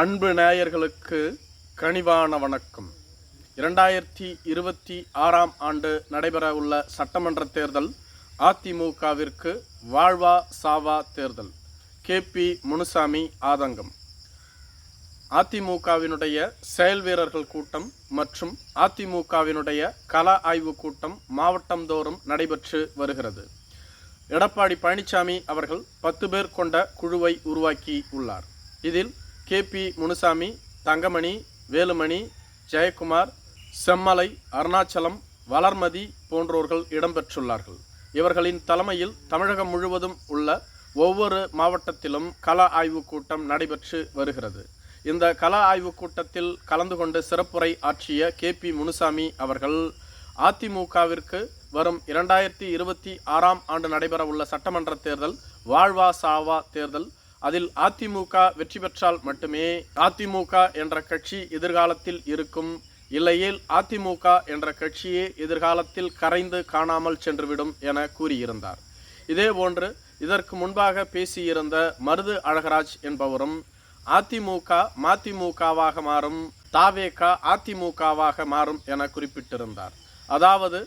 அன்பு நேயர்களுக்கு கனிவான வணக்கம். இரண்டாயிரத்தி இருபத்தி ஆறாம் ஆண்டு நடைபெறவுள்ள சட்டமன்ற தேர்தல் அதிமுகவிற்கு வாழ்வா சாவா தேர்தல் கேபி முனுசாமி ஆதங்கம். அதிமுகவினுடைய செயல் வீரர்கள் கூட்டம் மற்றும் அதிமுகவினுடைய கள ஆய்வு கூட்டம் மாவட்டந்தோறும் நடைபெற்று வருகிறது. எடப்பாடி பழனிசாமி அவர்கள் பத்து பேர் கொண்ட குழுவை உருவாக்கி உள்ளார். இதில் கே பி முனுசாமி தங்கமணி வேலுமணி ஜெயக்குமார் செம்மலை அருணாச்சலம் வளர்மதி போன்றோர்கள் இடம்பெற்றுள்ளார்கள். இவர்களின் தலைமையில் தமிழகம் முழுவதும் உள்ள ஒவ்வொரு மாவட்டத்திலும் கல ஆய்வு கூட்டம் நடைபெற்று வருகிறது. இந்த கல ஆய்வுக் கூட்டத்தில் கலந்து கொண்டு சிறப்புரை ஆற்றிய கே பி முனுசாமி அவர்கள் அதிமுகவிற்கு வரும் இரண்டாயிரத்தி இருபத்தி ஆறாம் ஆண்டு நடைபெறவுள்ள சட்டமன்ற தேர்தல் வாழ்வா சாவா தேர்தல் அதில் அதிமுக வெற்றி பெற்றால் மட்டுமே அதிமுக என்ற கட்சி எதிர்காலத்தில் இருக்கும். இல்லையேல் அதிமுக என்ற கட்சியே எதிர்காலத்தில் கரைந்து காணாமல் சென்றுவிடும் என கூறியிருந்தார். இதேபோன்று இதற்கு முன்பாக பேசியிருந்த மருது அழகராஜ் என்பவரும் அதிமுக மதிமுகவாக மாறும் தாவேக அதிமுகவாக மாறும் என குறிப்பிட்டிருந்தார். அதாவது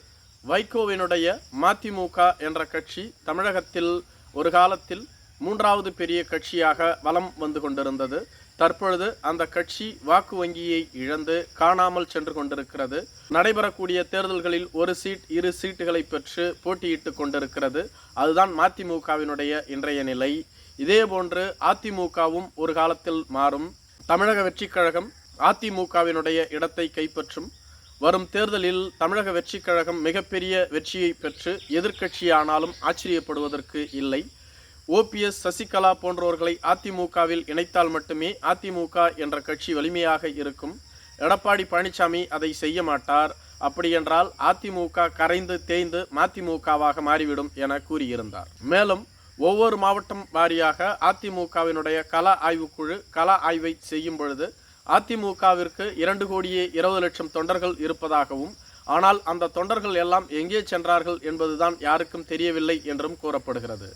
வைகோவினுடைய மதிமுக என்ற கட்சி தமிழகத்தில் ஒரு காலத்தில் மூன்றாவது பெரிய கட்சியாக வலம் வந்து கொண்டிருந்தது. தற்பொழுது அந்த கட்சி வாக்கு வங்கியை இழந்து காணாமல் சென்று கொண்டிருக்கிறது. நடைபெறக்கூடிய தேர்தல்களில் ஒரு சீட் இரு சீட்டுகளை பெற்று போட்டியிட்டு கொண்டிருக்கிறது. அதுதான் மதிமுகவினுடைய இன்றைய நிலை. இதேபோன்று அதிமுகவும் ஒரு காலத்தில் மாறும். தமிழக வெற்றிக் கழகம் அதிமுகவினுடைய இடத்தை கைப்பற்றும். வரும் தேர்தலில் தமிழக வெற்றிக் கழகம் மிகப்பெரிய வெற்றியை பெற்று எதிர்க்கட்சியானாலும் ஆச்சரியப்படுவதற்கு இல்லை. ஓபிஎஸ் சசிகலா போன்றவர்களை அதிமுகவில் இணைத்தால் மட்டுமே அதிமுக என்ற கட்சி வலிமையாக இருக்கும். எடப்பாடி பழனிசாமி அதை செய்ய மாட்டார். அப்படியென்றால் அதிமுக கரைந்து தேய்ந்து மதிமுகவாக மாறிவிடும் என கூறியிருந்தார். மேலும் ஒவ்வொரு மாவட்டம் வாரியாக அதிமுகவினுடைய கல ஆய்வுக்குழு கல ஆய்வை செய்யும் பொழுது அதிமுகவிற்கு இரண்டு கோடியே இருபது லட்சம் தொண்டர்கள் இருப்பதாகவும் ஆனால் அந்த தொண்டர்கள் எல்லாம் எங்கே சென்றார்கள் என்பதுதான் யாருக்கும் தெரியவில்லை என்றும் கூறப்படுகிறது.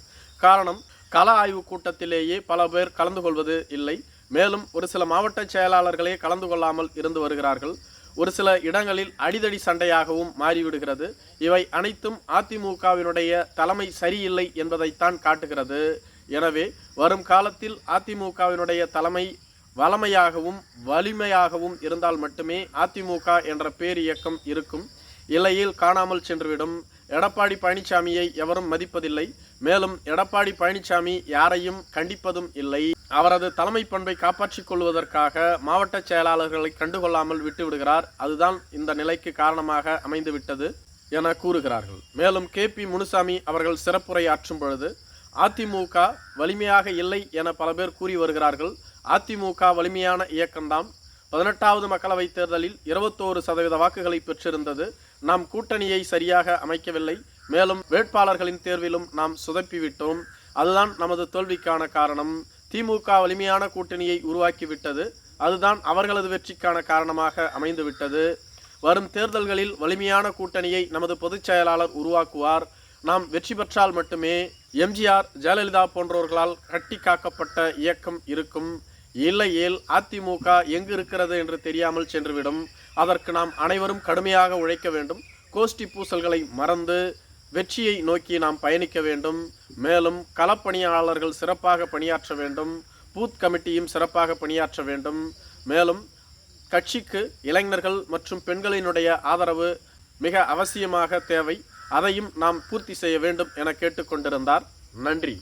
காரணம் கள ஆய்வு கூட்டத்திலேயே பல பேர் கலந்து கொள்வது இல்லை. மேலும் ஒரு சில மாவட்ட செயலாளர்களே கலந்து கொள்ளாமல் இருந்து வருகிறார்கள். ஒரு சில இடங்களில் அடிதடி சண்டையாகவும் மாறிவிடுகிறது. இவை அனைத்தும் அதிமுகவினுடைய தலைமை சரியில்லை என்பதைத்தான் காட்டுகிறது. எனவே வரும் காலத்தில் அதிமுகவினுடைய தலைமை வளமையாகவும் வலிமையாகவும் இருந்தால் மட்டுமே அதிமுக என்ற பேர் இயக்கம் இருக்கும். இல்லையில் காணாமல் சென்றுவிடும். எடப்பாடி பழனிசாமியை எவரும் மதிப்பதில்லை. மேலும் எடப்பாடி பழனிசாமி யாரையும் கண்டிப்பதும் இல்லை. அவரது தலைமை பண்பை காப்பாற்றிக் கொள்வதற்காக மாவட்ட செயலாளர்களை கண்டுகொள்ளாமல் விட்டு விடுகிறார் அதுதான் இந்த நிலைக்கு காரணமாக அமைந்துவிட்டது என கூறுகிறார்கள். மேலும் கே. பி. முனுசாமி அவர்கள் சிறப்புரை ஆற்றும் பொழுது அதிமுக வலிமையாக இல்லை என பல பேர் கூறி வருகிறார்கள். அதிமுக வலிமையான இயக்கம்தான் பதினெட்டாவது மக்களவைத் தேர்தலில் இருபத்தோரு சதவீத வாக்குகளை பெற்றிருந்தது. நாம் கூட்டணியை சரியாக அமைக்கவில்லை. மேலும் வேட்பாளர்களின் தேர்விலும் நாம் சுதப்பிவிட்டோம். அதுதான் நமது தோல்விக்கான காரணம். திமுக வலிமையான கூட்டணியை உருவாக்கிவிட்டது. அதுதான் அவர்களது வெற்றிக்கான காரணமாக அமைந்துவிட்டது. வரும் தேர்தல்களில் வலிமையான கூட்டணியை நமது பொதுச் செயலாளர் உருவாக்குவார். நாம் வெற்றி பெற்றால் மட்டுமே எம்ஜிஆர் ஜெயலலிதா போன்றவர்களால் கட்டி காக்கப்பட்ட இயக்கம் இருக்கும். இல்லையேல் அதிமுக எங்கு இருக்கிறது என்று தெரியாமல் சென்றுவிடும். அதற்கு நாம் அனைவரும் கடுமையாக உழைக்க வேண்டும். கோஷ்டி பூசல்களை மறந்து வெற்றியை நோக்கி நாம் பயணிக்க வேண்டும். மேலும் களப்பணியாளர்கள் சிறப்பாக பணியாற்ற வேண்டும். பூத் கமிட்டியும் சிறப்பாக பணியாற்ற வேண்டும். மேலும் கட்சிக்கு இளைஞர்கள் மற்றும் பெண்களினுடைய ஆதரவு மிக அவசியமாக தேவை. அதையும் நாம் பூர்த்தி செய்ய வேண்டும் என கேட்டுக்கொண்டிருந்தார். நன்றி.